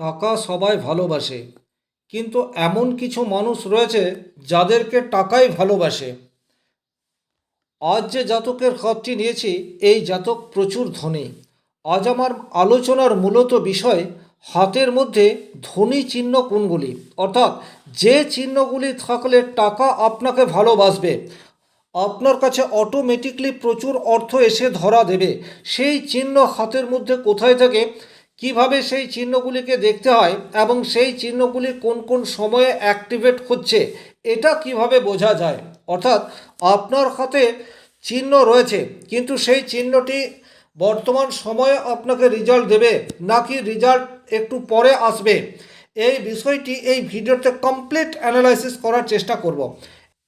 টাকা সবাই ভালোবাসে। কিন্তু এমন কিছু মানুষ রয়েছে যাদেরকে টাকাই ভালোবাসে। আজ যে জাতকের খাতটি নিয়েছি, এই জাতক প্রচুর ধনী। আজ আমার আলোচনার মূলত বিষয় হাতের মধ্যে ধনী চিহ্ন কোনগুলি? অর্থাৎ যে চিহ্নগুলি থাকলে টাকা আপনাকে ভালোবাসবে, আপনার কাছে অটোমেটিকলি প্রচুর অর্থ এসে ধরা দেবে। সেই চিহ্ন হাতের মধ্যে কোথায় থাকে? কীভাবে সেই চিহ্নগুলিকে দেখতে হয় এবং সেই চিহ্নগুলি কোন কোন সময়ে অ্যাক্টিভেট হচ্ছে, এটা কীভাবে বোঝা যায়? অর্থাৎ আপনার হাতে চিহ্ন রয়েছে, কিন্তু সেই চিহ্নটি বর্তমান সময়ে আপনাকে রেজাল্ট দেবে, নাকি রেজাল্ট একটু পরে আসবে। এই বিষয়টি এই ভিডিওতে কমপ্লিট অ্যানালাইসিস করার চেষ্টা করব।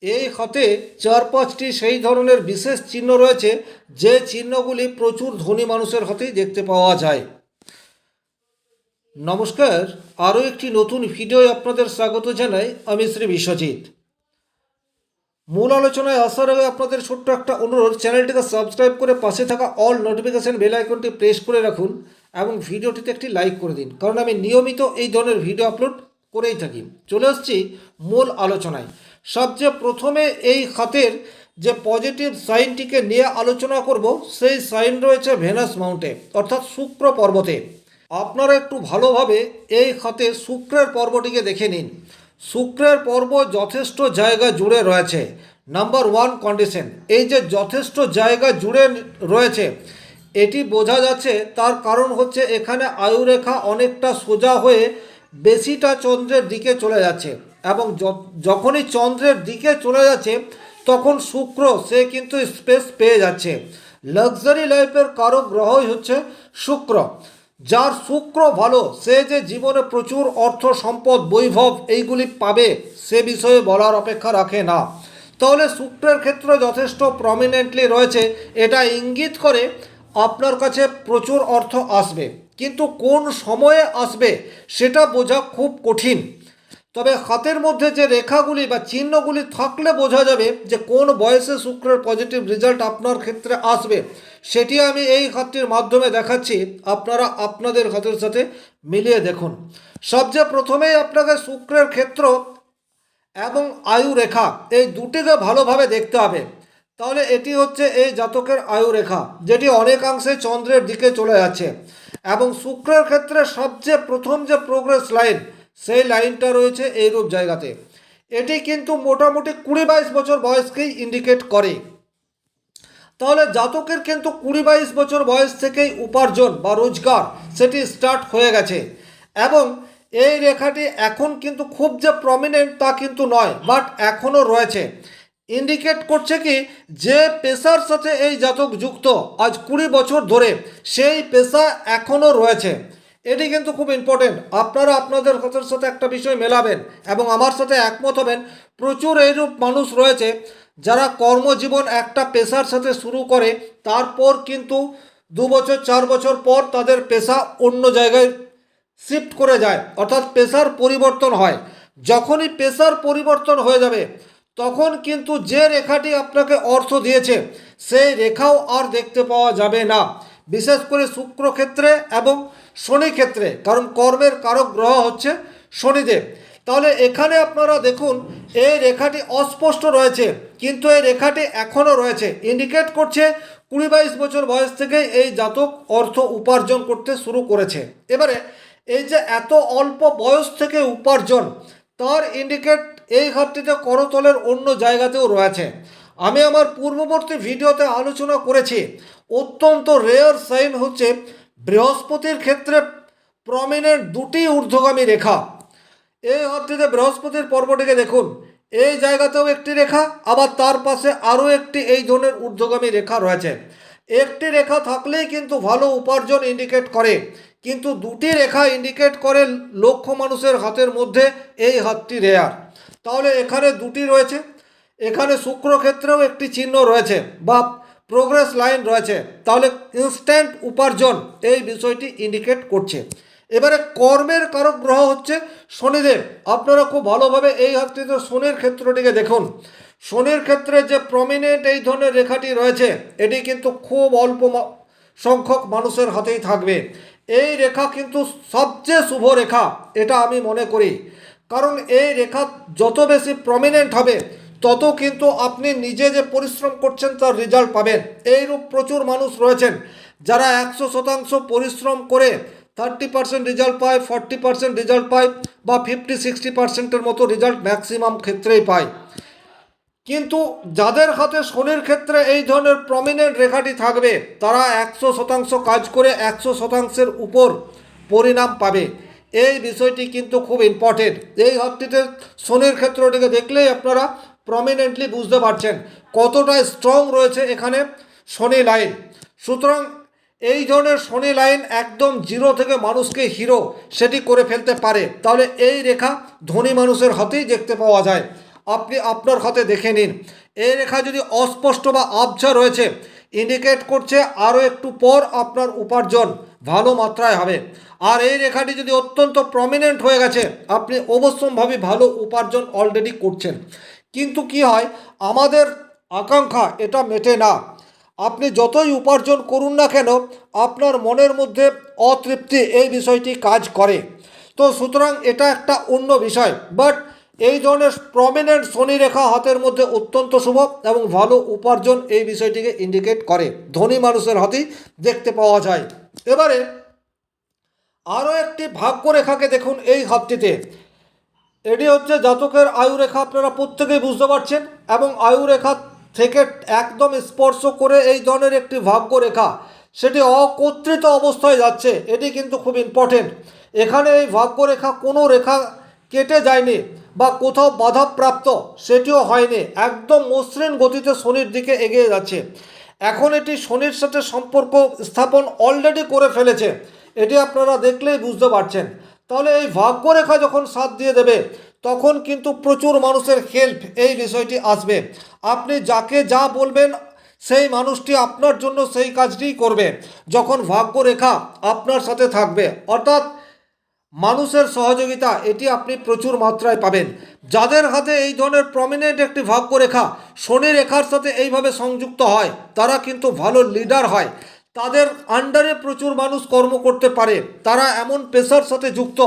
এই হাতে চার পাঁচটি সেই ধরনের বিশেষ চিহ্ন রয়েছে, যে চিহ্নগুলি প্রচুর ধনী মানুষের হাতেই দেখতে পাওয়া যায়। নমস্কার, আরও একটি নতুন ভিডিও আপনাদের স্বাগত জানাই আমি শ্রী বিশ্বজিৎ। মূল আলোচনায় আসার আগে আপনাদের ছোট্ট একটা অনুরোধ, চ্যানেলটিকে সাবস্ক্রাইব করে পাশে থাকা অল নোটিফিকেশন বেল আইকনটি প্রেস করে রাখুন এবং ভিডিওটিতে একটি লাইক করে দিন, কারণ আমি নিয়মিত এই ধরনের ভিডিও আপলোড করেই থাকি। চলে আসছি মূল আলোচনায়। সবচেয়ে প্রথমে এই খাতের যে পজিটিভ সাইনটিকে নিয়ে আলোচনা করব, সেই সাইন রয়েছে ভেনাস মাউন্টে, অর্থাৎ শুক্র পর্বতে। আপনারা একটু ভালোভাবে এই খাতে শুক্রের পর্বটিকে দেখে নিন। শুক্রের পর্ব যথেষ্ট জায়গা জুড়ে রয়েছে। নাম্বার ওয়ান কন্ডিশন এই যে যথেষ্ট জায়গা জুড়ে রয়েছে, এটি বোঝা যাচ্ছে তার কারণ হচ্ছে এখানে আয়ুরেখা অনেকটা সোজা হয়ে বেশিটা চন্দ্রের দিকে চলে যাচ্ছে এবং যখনই চন্দ্রের দিকে চলে যাচ্ছে, তখন শুক্র সে কিন্তু স্পেস পেয়ে যাচ্ছে। লাক্সারি লাইফের কারও গ্রহই হচ্ছে শুক্র। যার শুক্র ভালো, সে যে জীবনে প্রচুর অর্থ, সম্পদ, বৈভব এইগুলি পাবে, সে বিষয়ে বলার অপেক্ষা রাখে না। তাহলে শুক্রের ক্ষেত্র যথেষ্ট প্রমিনেন্টলি রয়েছে। এটা ইঙ্গিত করে আপনার কাছে প্রচুর অর্থ আসবে। কিন্তু কোন সময়ে আসবে, সেটা বোঝা খুব কঠিন। তবে হাতের মধ্যে যে রেখাগুলি বা চিহ্নগুলি থাকলে বোঝা যাবে যে কোন বয়সে শুক্রের পজিটিভ রেজাল্ট আপনার ক্ষেত্রে আসবে, সেটি আমি এই হাতটির মাধ্যমে দেখাচ্ছি। আপনারা আপনাদের হাতের সাথে মিলিয়ে দেখুন। সবচেয়ে প্রথমেই আপনাকে শুক্রের ক্ষেত্র এবং আয়ু রেখা, এই দুটিকে ভালোভাবে দেখতে হবে। তাহলে এটি হচ্ছে এই জাতকের আয়ু রেখা, যেটি অনেকাংশে চন্দ্রের দিকে চলে যাচ্ছে। এবং শুক্রের ক্ষেত্রে সবচেয়ে প্রথম যে প্রোগ্রেস লাইন সেই লাইনটা রয়েছে এইরূপ জায়গাতে। এটি কিন্তু মোটামুটি কুড়ি বাইশ বছর বয়সকেই ইন্ডিকেট করে। তাহলে জাতকের কিন্তু কুড়ি বাইশ বছর বয়স থেকেই উপার্জন বা রোজগার সেটি স্টার্ট হয়ে গেছে। এবং এই রেখাটি এখন কিন্তু খুব যে প্রমিনেন্ট তা কিন্তু নয় বাট এখনও রয়েছে। ইন্ডিকেট করছে কি, যে পেশার সাথে এই জাতক যুক্ত আজ কুড়ি বছর ধরে, সেই পেশা এখনও রয়েছে। এটি কিন্তু খুব ইম্পর্টেন্ট আপনারা আপনাদের কথার সাথে একটা বিষয় মেলাবেন এবং আমার সাথে একমত হবেন। প্রচুর এইরূপ মানুষ রয়েছে যারা কর্মজীবন একটা পেশার সাথে শুরু করে, তারপর কিন্তু দু বছর, চার বছর পর তাদের পেশা অন্য জায়গায় শিফট করে যায়। অর্থাৎ পেশার পরিবর্তন হয়। যখনই পেশার পরিবর্তন হয়ে যাবে, তখন কিন্তু যে রেখাটি আপনাকে অর্থ দিয়েছে, সেই রেখাও আর দেখতে পাওয়া যাবে না। বিশেষ করে শুক্র ক্ষেত্রে এবং শনি ক্ষেত্রে কারণ কর্মের কারক গ্রহ হচ্ছে শনিদেব। তাহলে এখানে আপনারা দেখুন, এই রেখাটি অস্পষ্ট রয়েছে, কিন্তু এই রেখাটি এখনও রয়েছে। ইন্ডিকেট করছে কুড়ি বাইশ বছর বয়স থেকে এই জাতক অর্থ উপার্জন করতে শুরু করেছে। এবারে, এই যে এত অল্প বয়স থেকে উপার্জন, তার ইন্ডিকেট এই ঘাটটিতে করতলের অন্য জায়গাতেও রয়েছে। আমি আমার পূর্ববর্তী ভিডিওতে আলোচনা করেছি, অত্যন্ত রেয়ার সাইন হচ্ছে বৃহস্পতির ক্ষেত্রে প্রমিনেন্ট দুটি ঊর্ধ্বগামী রেখা। এই অর্থে বৃহস্পতির পর্বটিকে দেখুন। এই জায়গাতেও একটি রেখা, আবার তার পাশে আরও একটি এই ধরনের ঊর্ধ্বগামী রেখা রয়েছে। একটি রেখা থাকলেই কিন্তু ভালো উপার্জন ইন্ডিকেট করে, কিন্তু দুটি রেখা ইন্ডিকেট করে লক্ষ মানুষের হাতের মধ্যে এই হাতটি রেয়ার তাহলে এখানে দুটি রয়েছে। এখানে শুক্র ক্ষেত্রেও একটি চিহ্ন রয়েছে, বা প্রোগ্রেস লাইন রয়েছে। তাহলে ইনস্ট্যান্ট উপার্জন এই বিষয়টি ইন্ডিকেট করছে। এবারে কর্মের কারক গ্রহ হচ্ছে শনিদেব। আপনারা খুব ভালোভাবে এই হাতটিতে শনির ক্ষেত্রটিকে দেখুন। শনির ক্ষেত্রে যে প্রমিনেন্ট এই ধরনের রেখাটি রয়েছে, এটি কিন্তু খুব অল্প সংখ্যক মানুষের হাতেই থাকবে। এই রেখা কিন্তু সবচেয়ে শুভ রেখা, এটা আমি মনে করি। কারণ এই রেখা যত বেশি প্রমিনেন্ট হবে তত কিন্তু আপনি নিজে যে পরিশ্রম করছেন তার রেজাল্ট পাবেন। এইরূপ প্রচুর মানুষ রয়েছেন যারা একশো শতাংশ পরিশ্রম করে থার্টি পার্সেন্ট রেজাল্ট পায়, ফর্টি পার্সেন্ট রেজাল্ট পায় বা ফিফটি, সিক্সটি পার্সেন্টের মতো রেজাল্ট ম্যাক্সিমাম ক্ষেত্রেই পায়। কিন্তু যাদের হাতে শনির ক্ষেত্রে এই ধরনের প্রমিনেন্ট রেখাটি থাকবে, তারা একশো শতাংশ কাজ করে একশো শতাংশের উপর পরিণাম পাবে। এই বিষয়টি কিন্তু খুব ইম্পর্টেন্ট এই হাতটিতে শনির ক্ষেত্রটিকে দেখলেই আপনারা প্রমিনেন্টলি বুঝতে পারছেন কতটা স্ট্রং রয়েছে এখানে শনি লাইন সুতরাং এই ধরনের শনি লাইন একদম জিরো থেকে মানুষকে হিরো সেটি করে ফেলতে পারে। তাহলে এই রেখা ধনী মানুষের হাতেই দেখতে পাওয়া যায়। আপনি আপনার হাতে দেখে নিন। এই রেখা যদি অস্পষ্ট বা আবছা রয়েছে ইন্ডিকেট করছে আরও একটু পর আপনার উপার্জন ভালো মাত্রায় হবে। আর এই রেখাটি যদি অত্যন্ত প্রমিনেন্ট হয়ে গেছে, আপনি অবশ্যমভাবে ভালো উপার্জন অলরেডি করছেন। কিন্তু কি হয়? আমাদের আকাঙ্ক্ষা এটা মেটে না। আপনি যতই উপার্জন করুন না কেন, আপনার মনের মধ্যে অতৃপ্তি এই বিষয়টি কাজ করে। তো সুতরাং এটা একটা অন্য বিষয়। বাট এই ধরনের প্রমিনেন্ট শনি রেখা হাতের মধ্যে অত্যন্ত শুভ এবং ভালো উপার্জন এই বিষয়টিকে ইন্ডিকেট করে। ধনী মানুষের হাতেই দেখতে পাওয়া যায়। এবারে আরও একটি ভাগ্য রেখাকে দেখুন এই হাতটিতে। এটি হচ্ছে জাতকের আয়ু রেখা, আপনারা প্রত্যেকেই বুঝতে পারছেন, এবং আয়ু রেখা থেকে একদম স্পর্শ করে এই ধরনের একটি ভাগ্য রেখা, সেটি অকর্তৃত অবস্থায় যাচ্ছে, এটি কিন্তু খুব ইম্পর্টেন্ট এখানে এই ভাগ্য রেখা কোনো রেখা কেটে যায়নি বা কোথাও বাধাপ্রাপ্ত, সেটিও হয়নি, একদম মসৃণ গতিতে শনির দিকে এগিয়ে যাচ্ছে। এখন এটি শনির সাথে সম্পর্ক স্থাপন অলরেডি করে ফেলেছে, এটি আপনারা দেখলেই বুঝতে পারছেন। তাহলে এই ভাগ্যরেখা যখন সাথ দিয়ে দেবে, তখন কিন্তু প্রচুর মানুষের হেল্প এই বিষয়টি আসবে। আপনি যাকে যা বলবেন, সেই মানুষটি আপনার জন্য সেই কাজটিই করবে, যখন ভাগ্যরেখা আপনার সাথে থাকবে। অর্থাৎ মানুষের সহযোগিতা, এটি আপনি প্রচুর মাত্রায় পাবেন। যাদের হাতে এই ধরনের প্রমিনেন্ট একটি ভাগ্যরেখা, শনি রেখার সাথে এইভাবে সংযুক্ত হয়, তারা কিন্তু ভালো লিডার হয়। তাদের আন্ডারে প্রচুর মানুষ কর্ম করতে পারে। তারা এমন পেশার সাথে যুক্ত,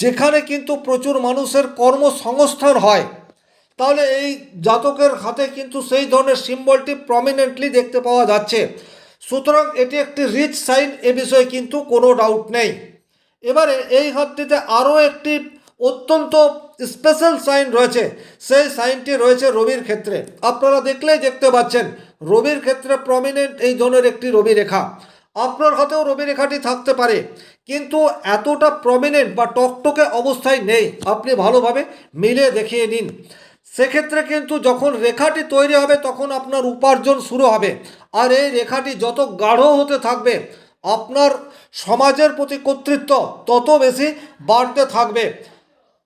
যেখানে কিন্তু প্রচুর মানুষের কর্মসংস্থান হয়। তাহলে এই জাতকের হাতে কিন্তু সেই ধরনের সিম্বলটি প্রমিনেন্টলি দেখতে পাওয়া যাচ্ছে। সুতরাং এটি একটি রিচ সাইন এ বিষয়ে কিন্তু কোনো ডাউট নেই। এবারে এই হাতটিতে আরও একটি অত্যন্ত স্পেশাল সাইন রয়েছে। সেই সাইনটি রয়েছে রবির ক্ষেত্রে। আপনারা দেখলেই দেখতে পাচ্ছেন, রবির ক্ষেত্রে প্রমিনেন্ট এই ধরনের একটি রবি রেখা আপনার হাতেও রবি রেখাটি থাকতে পারে, কিন্তু এতটা প্রমিনেন্ট বা টকটকে অবস্থায় নেই। আপনি ভালোভাবে মিলে দেখিয়ে নিন। সেক্ষেত্রে কিন্তু যখন রেখাটি তৈরি হবে, তখন আপনার উপার্জন শুরু হবে। আর এই রেখাটি যত গাঢ় হতে থাকবে, আপনার সমাজের প্রতি কর্তৃত্ব তত বেশি বাড়তে থাকবে।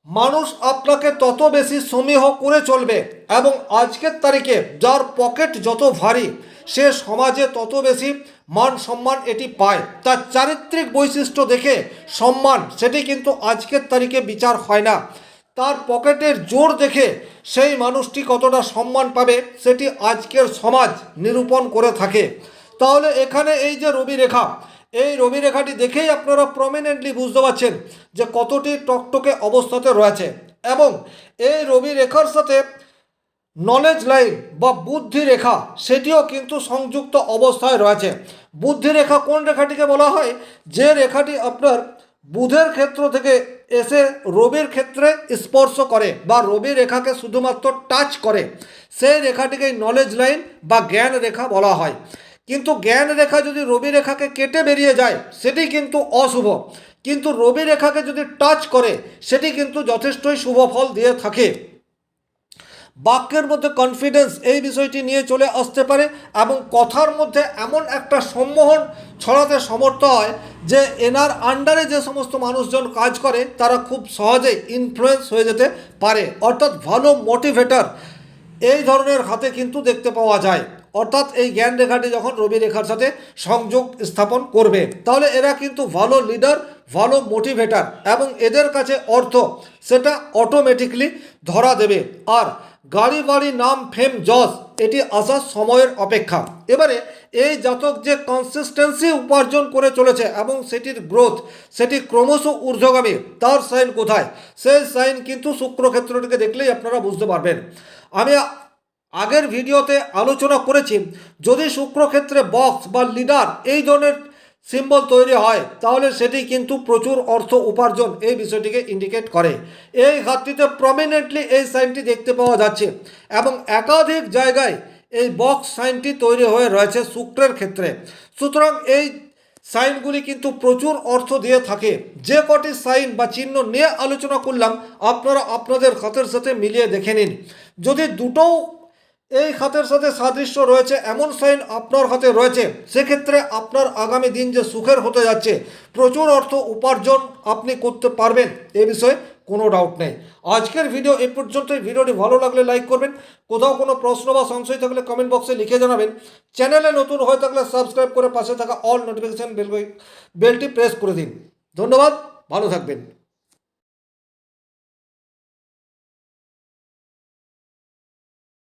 মানুষ আপনাকে তত বেশি সমীহ করে চলবে এবং আজকের তারিখে যার পকেট যত ভারী, সে সমাজে তত বেশি মান সম্মান এটি পায়। তার চারিত্রিক বৈশিষ্ট্য দেখে সম্মান, সেটি কিন্তু আজকের তারিখে বিচার হয় না। তার পকেটের জোর দেখে সেই মানুষটি কতটা সম্মান পাবে, সেটি আজকের সমাজ নিরূপণ করে থাকে। তাহলে এখানে এই যে রবি রেখা এই রবি রেখাটি দেখেই আপনারা প্রমিনেন্টলি বুঝতে পারছেন যে কতটি টকটকে অবস্থাতে রয়েছে এবং এই রবি রেখার সাথে নলেজ লাইন বা বুদ্ধি রেখা সেটিও কিন্তু সংযুক্ত অবস্থায় রয়েছে। বুদ্ধি রেখা কোন রেখাটিকে বলা হয়? যে রেখাটি আপনার বুধের ক্ষেত্র থেকে এসে রবির ক্ষেত্রে স্পর্শ করে বা রবি রেখাকে শুধুমাত্র টাচ করে, সেই রেখাটিকে নলেজ লাইন বা জ্ঞান রেখা বলা হয়। কিন্তু জ্ঞান রেখা যদি রবি রেখাকে কেটে বেরিয়ে যায়, সেটি কিন্তু অশুভ। কিন্তু রবি রেখাকে যদি টাচ করে, সেটি কিন্তু যথেষ্টই শুভ ফল দিয়ে থাকে। বাক্যের মধ্যে কনফিডেন্স এই বিষয়টি নিয়ে চলে আসতে পারে এবং কথার মধ্যে এমন একটা সম্মোহন ছড়াতে সমর্থ হয় যে এনার আন্ডারে যে সমস্ত মানুষজন কাজ করে, তারা খুব সহজেই ইনফ্লুয়েন্স হয়ে যেতে পারে। অর্থাৎ ভালো মোটিভেটর এই ধরনের হাতে কিন্তু দেখতে পাওয়া যায়। অর্থাৎ এই জ্ঞান রেখাটি যখন রবি রেখার সাথে সংযোগ স্থাপন করবে, তাহলে এরা কিন্তু ভালো লিডার ভালো মোটিভেটার এবং এদের কাছে অর্থ সেটা অটোমেটিকলি ধরা দেবে। আর গাড়ি, বাড়ি নাম ফেম যশ, এটি আসার সময়ের অপেক্ষা। এবারে এই জাতক যে কনসিস্টেন্সি উপার্জন করে চলেছে এবং সেটির গ্রোথ সেটি ক্রমশ ঊর্ধ্বগামী, তার সাইন কোথায়? সেই সাইন কিন্তু শুক্রক্ষেত্রটিকে দেখলেই আপনারা বুঝতে পারবেন। আমি আগের ভিডিওতে আলোচনা করেছি, যদি শুক্রক্ষেত্রে বক্স বা লিডার এই ধরনের সিম্বল তৈরি হয়, তাহলে সেটি কিন্তু প্রচুর অর্থ উপার্জন এই বিষয়টিকে ইন্ডিকেট করে। এই ঘাটতিতে প্রমিনেন্টলি এই সাইনটি দেখতে পাওয়া যাচ্ছে এবং একাধিক জায়গায় এই বক্স সাইনটি তৈরি হয়ে রয়েছে শুক্রের ক্ষেত্রে। সুতরাং এই সাইনগুলি কিন্তু প্রচুর অর্থ দিয়ে থাকে। যে কটি সাইন বা চিহ্ন নিয়ে আলোচনা করলাম, আপনারা আপনাদের হাতের সাথে মিলিয়ে দেখে নিন। যদি দুটোও এই খাতের সাথে সাদৃশ্য রয়েছে, এমন সাইন আপনার হাতে রয়েছে। সেক্ষেত্রে আপনার আগামী দিন যে সুখের হতে যাচ্ছে, প্রচুর অর্থ উপার্জন আপনি করতে পারবেন, এ বিষয়ে কোনো ডাউট নেই। আজকের ভিডিও এই পর্যন্তই। ভিডিওটি ভালো লাগলে লাইক করবেন। কোথাও কোনো প্রশ্ন বা সংশয় থাকলে কমেন্ট বক্সে লিখে জানাবেন। চ্যানেলে নতুন হয়ে থাকলে সাবস্ক্রাইব করে পাশে থাকা অল নোটিফিকেশান বেল বেলটি প্রেস করে দিন। ধন্যবাদ, ভালো থাকবেন।